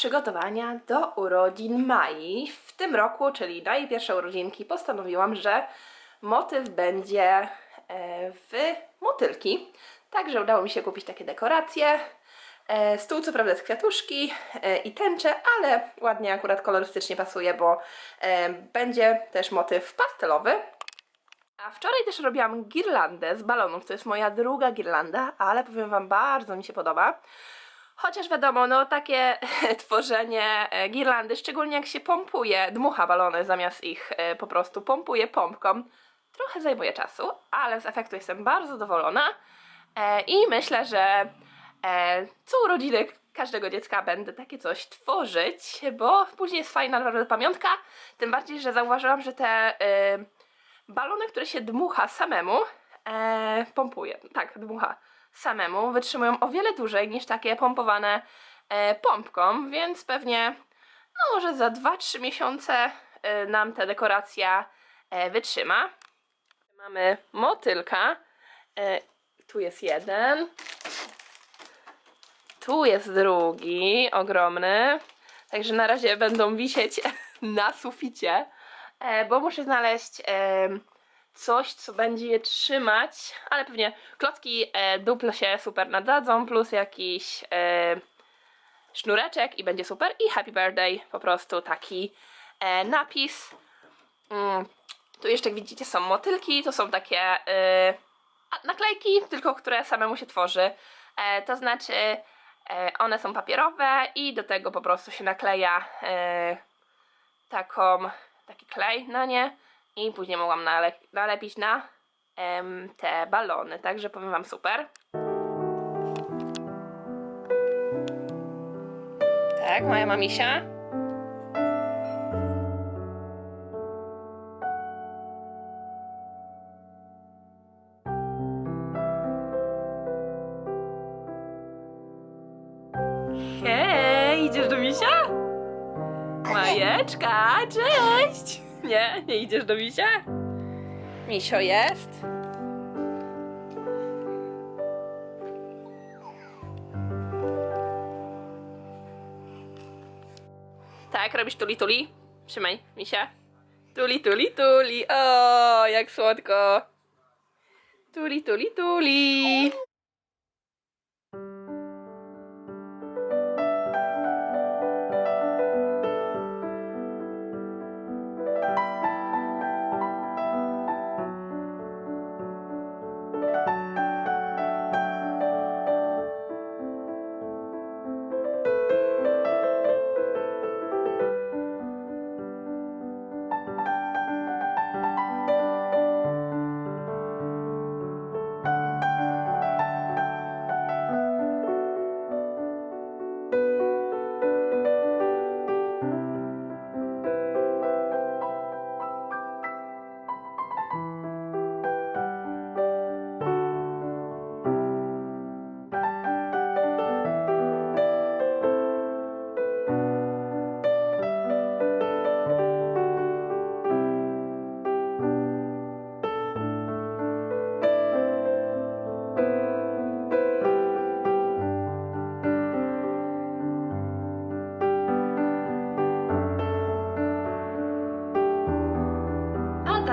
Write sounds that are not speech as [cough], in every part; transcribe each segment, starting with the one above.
przygotowania do urodzin Mai. W tym roku, czyli na jej pierwsze urodzinki, postanowiłam, że motyw będzie e, w motylki. Także udało mi się kupić takie dekoracje. E, Stół co prawda z kwiatuszki e, i tęcze, ale ładnie akurat kolorystycznie pasuje, bo będzie też motyw pastelowy. A wczoraj też robiłam girlandę z balonów. To jest moja druga girlanda, ale powiem Wam, bardzo mi się podoba. Chociaż wiadomo, no takie [laughs] tworzenie e, girlandy, szczególnie jak się pompuje, dmucha balony zamiast ich e, po prostu pompuje pompką, trochę zajmuje czasu, ale z efektu jestem bardzo zadowolona e, i myślę, że co urodziny każdego dziecka będę takie coś tworzyć, bo później jest fajna naprawdę pamiątka, tym bardziej, że zauważyłam, że te e, balony, które się dmucha samemu, pompuje, tak, dmucha samemu, wytrzymują o wiele dłużej niż takie pompowane e, pompką, więc pewnie no może za 2-3 miesiące e, nam ta dekoracja e, wytrzyma. Mamy motylka, tu jest jeden, tu jest drugi, ogromny, także na razie będą wisieć [laughs] na suficie, bo muszę znaleźć coś, co będzie je trzymać, ale pewnie klocki e, się super nadadzą, plus jakiś e, sznureczek i będzie super. I happy birthday, po prostu taki e, napis. Mm. Tu jeszcze jak widzicie są motylki, to są takie e, naklejki, tylko które samemu się tworzy. E, to znaczy e, one są papierowe i do tego po prostu się nakleja e, taką, taki klej na nie i później mogłam nale nalepić na em, te balony, także powiem Wam super. Tak, moja mamisia. Hej, idziesz do misia? Majeczka, cześć! Nie, nie idziesz do misia? Misio jest. Tak, robisz tuli tuli? Trzymaj, misia. Tuli tuli tuli. O, jak słodko. Tuli tuli tuli.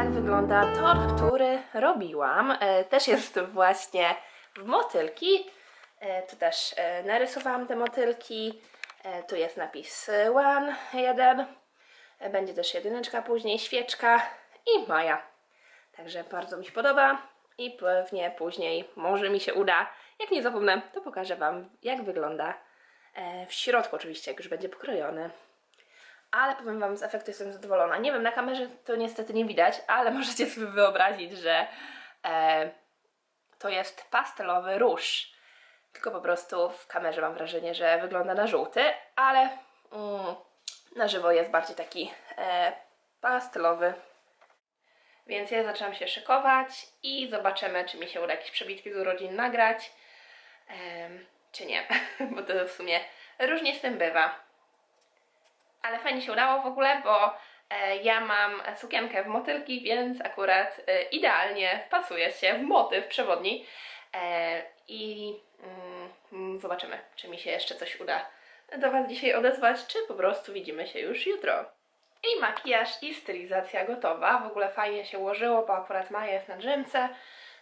Tak wygląda tort, który robiłam. E, też jest właśnie w motylki. E, tu też e, narysowałam te motylki. Tu jest napis one, jeden. Będzie też jedyneczka później, świeczka i Maja. Także bardzo mi się podoba i pewnie później może mi się uda. Jak nie zapomnę, to pokażę Wam, jak wygląda w środku oczywiście, jak już będzie pokrojony ale powiem Wam, z efektu jestem zadowolona. Nie wiem, na kamerze to niestety nie widać, ale [laughs] możecie sobie wyobrazić, że e, to jest pastelowy róż. Tylko po prostu w kamerze mam wrażenie, że wygląda na żółty, ale mm, na żywo jest bardziej taki e, pastelowy. Więc ja zaczęłam się szykować i zobaczymy, czy mi się uda jakieś przebitki z urodzin nagrać, em, czy nie, [laughs] bo to w sumie różnie z tym bywa ale fajnie się udało w ogóle, bo e, ja mam sukienkę w motylki, więc akurat e, idealnie wpasuje się w motyw przewodni e, i mm, zobaczymy, czy mi się jeszcze coś uda do Was dzisiaj odezwać, czy po prostu widzimy się już jutro. I makijaż i stylizacja gotowa. W ogóle fajnie się ułożyło, bo akurat Maja jest na drzemce,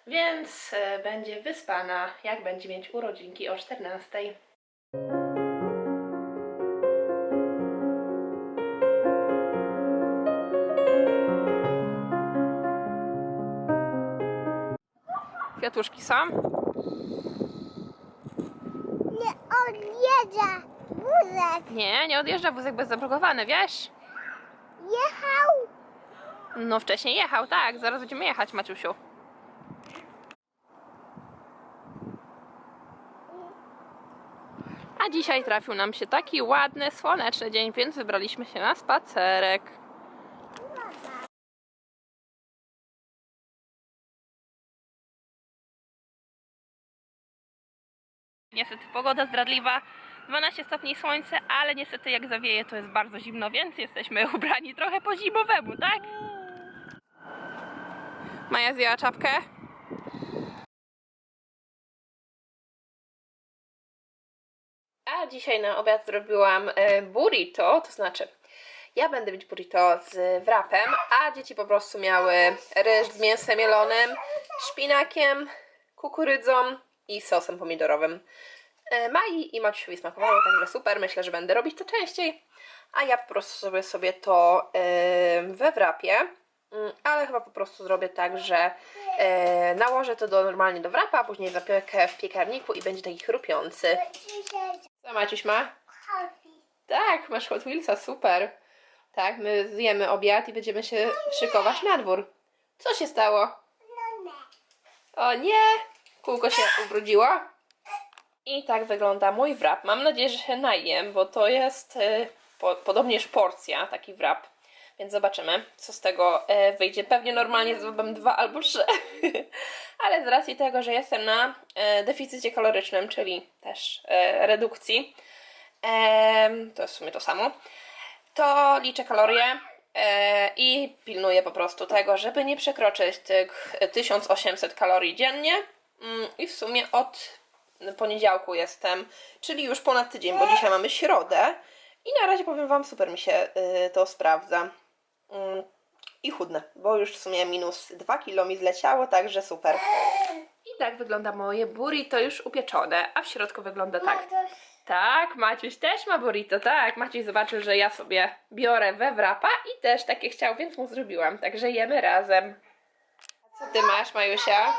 więc będzie wyspana, jak będzie mieć urodzinki o 14. Kwiatuszki są? Nie odjeżdża wózek. Nie, nie odjeżdża wózek bezzablokowany, wiesz? Jechał. No wcześniej jechał, tak. Zaraz będziemy jechać, Maciusiu. A dzisiaj trafił nam się taki ładny, słoneczny dzień, więc wybraliśmy się na spacerek. Niestety pogoda zdradliwa, 12 stopni słońce, ale niestety jak zawieje to jest bardzo zimno, więc jesteśmy [laughs] ubrani trochę po zimowemu, tak? Maja zjęła czapkę. A dzisiaj na obiad zrobiłam e, burrito, to znaczy ja będę mieć burrito z wrapem, a dzieci po prostu miały ryż z mięsem mielonym, szpinakiem, kukurydzą i sosem pomidorowym. E, Mai i Maciusiowi smakowało, także super, myślę, że będę robić to częściej. A ja po prostu zrobię sobie to e, we wrapie, Mm, ale chyba po prostu zrobię tak, że e, nałożę to do, normalnie do wrapa, a później zapiekę w piekarniku i będzie taki chrupiący. Co Maciuś ma? Tak, masz Hot Wheelsa, super. Tak, my zjemy obiad i będziemy się szykować na dwór. Co się stało? O nie! Kółko się ubrudziło. I tak wygląda mój wrap. Mam nadzieję, że się najem, bo to jest e, po, podobnież porcja, taki wrap. Więc zobaczymy, co z tego e, wyjdzie. Pewnie normalnie zjadłabym dwa albo trzy. [laughs] Ale z racji tego, że jestem na e, deficycie kalorycznym, czyli też e, redukcji, em, to jest w sumie to samo, to liczę kalorie i pilnuję po prostu tego, żeby nie przekroczyć tych 1800 kalorii dziennie. Mm, I w sumie od poniedziałku jestem, czyli już ponad tydzień, bo dzisiaj mamy środę. I na razie powiem Wam, super mi się y, to sprawdza. Mm, I chudnę, bo już w sumie minus 2 kilo mi zleciało, także super. I tak wygląda moje burrito już upieczone, a w środku wygląda tak. Tak, Maciuś też ma burrito, tak. Maciuś zobaczył, że ja sobie biorę we wrapa i też takie chciał, więc mu zrobiłam. Także jemy razem. Co ty masz, Majusia?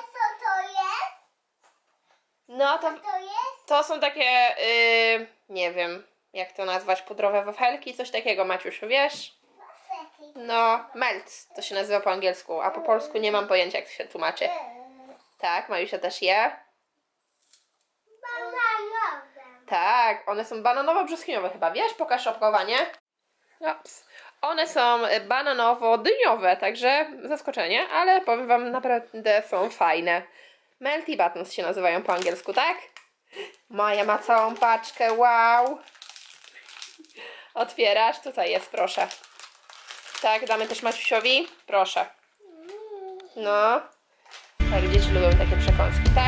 No to, To jest? to są takie, yy, nie wiem, jak to nazwać, pudrowe wafelki, coś takiego, Maciusiu, wiesz? No, melt to się nazywa po angielsku, a po polsku nie mam pojęcia, jak to się tłumaczy. Tak, Majusia też je. Bananowe. Tak, one są bananowo-brzoskwiniowe chyba, wiesz? Pokaż opakowanie. Ups. One są bananowo-dyniowe, także zaskoczenie, ale powiem Wam, naprawdę są fajne. Melty Buttons się nazywają po angielsku, tak? Maja ma całą paczkę, wow! Otwierasz, tutaj jest, proszę. Tak, damy też Maciusiowi, proszę. No. Tak, dzieci lubią takie przekąski, tak?